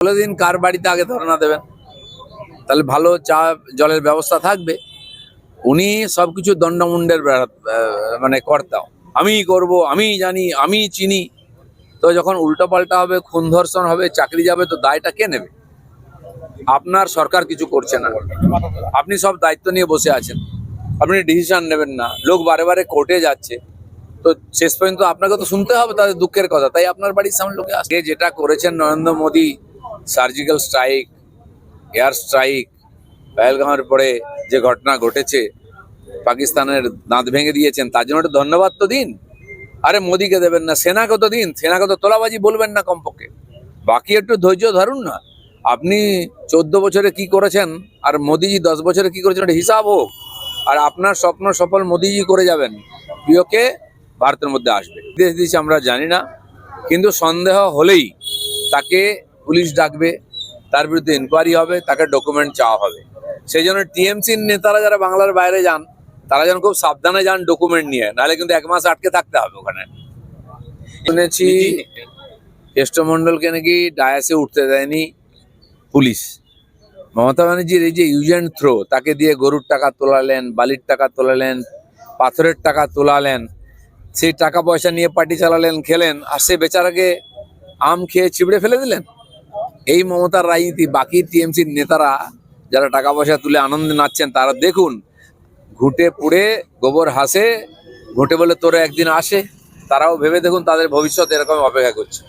বলে দিন কার বাড়িতে আগে ধর্ণা দেবেন? তাহলে ভালো চা, জলের ব্যবস্থা থাকবে। উনি সবকিছু দণ্ডমুণ্ডের মানে কর্তাও আমি করব, আমি জানি, আমি চিনি। তো যখন উল্টোপাল্টা হবে, খুন ধর্ষণ হবে, চাকরি যাবে, তো দায়টা কে নেবে? আপনার সরকার কিছু করছে না। আপনি সব দায়িত্ব নিয়ে বসে আছেন। আপনি ডিসিশন নেবেন না। লোক বারে বারে কোর্টে যাচ্ছে। তো শেষ পর্যন্ত আপনাকে তো শুনতে হবে, তাদের দুঃখের কথা। তাই আপনার বাড়ির সামনে লোকে আসে। যেটা করেছেন Narendra Modi surgical strike, air strike, পেহেলগামের পরে যে ঘটনা ঘটেছে, পাকিস্তানের দাঁত ভেঙে দিয়েছেন, তার জন্য একটু ধন্যবাদ তো দিন। আরে মোদিকে দেবেন না, সেনাকে তো দিন, সেনাকে তো তোলাবাজি বলবেন না কমপক্ষে। বাকি একটু ধৈর্য ধরুন না। আপনি চোদ্দ বছরে কি করেছেন, আর মোদিজি দশ বছরে কি করেছেন, একটা হিসাব হোক। আর আপনার স্বপ্ন সফল মোদিজি করে যাবেন, প্রিয়কে ভারতের মধ্যে আসবে। দেশ দিয়েছে আমরা জানি না, কিন্তু সন্দেহ হলেই তাকে পুলিশ ডাকবে তার বিরুদ্ধে ইনকোয়ারি হবে তাকে ডকুমেন্ট চাওয়া হবে। সেই জন্য টিএমসির নেতারা যারা বাংলার বাইরে যান তারা যেন খুব সাবধানে যান ডকুমেন্ট নিয়ে নাহলে কিন্তু এক মাস আটকে থাকতে হবে ওখানে। শুনেছি কেষ্টমন্ডলকে নাকি ডায়াসে উঠতে দেয়নি পুলিশ। মমতা ব্যানার্জির এই যে ইউজ অ্যান্ড থ্রো তাকে দিয়ে গরুর টাকা তোলালেন বালির টাকা তোলালেন পাথরের টাকা তোলালেন সেই টাকা পয়সা নিয়ে পার্টি চালালেন খেলেন আর সে বেচারাকে আম খেয়ে চিবড়ে ফেলে দিলেন? এই মমতার রাজনীতি বাকি টিএমসির নেতারা যারা টাকা পয়সা তুলে আনন্দে নাচছেন, তারা দেখুন, ঘুটে পুড়ে গোবর হাসে, ঘুটে বলে তোরা একদিন আসে, তারাও ভেবে দেখুন তাদের ভবিষ্যৎ এরকম অপেক্ষা করছে।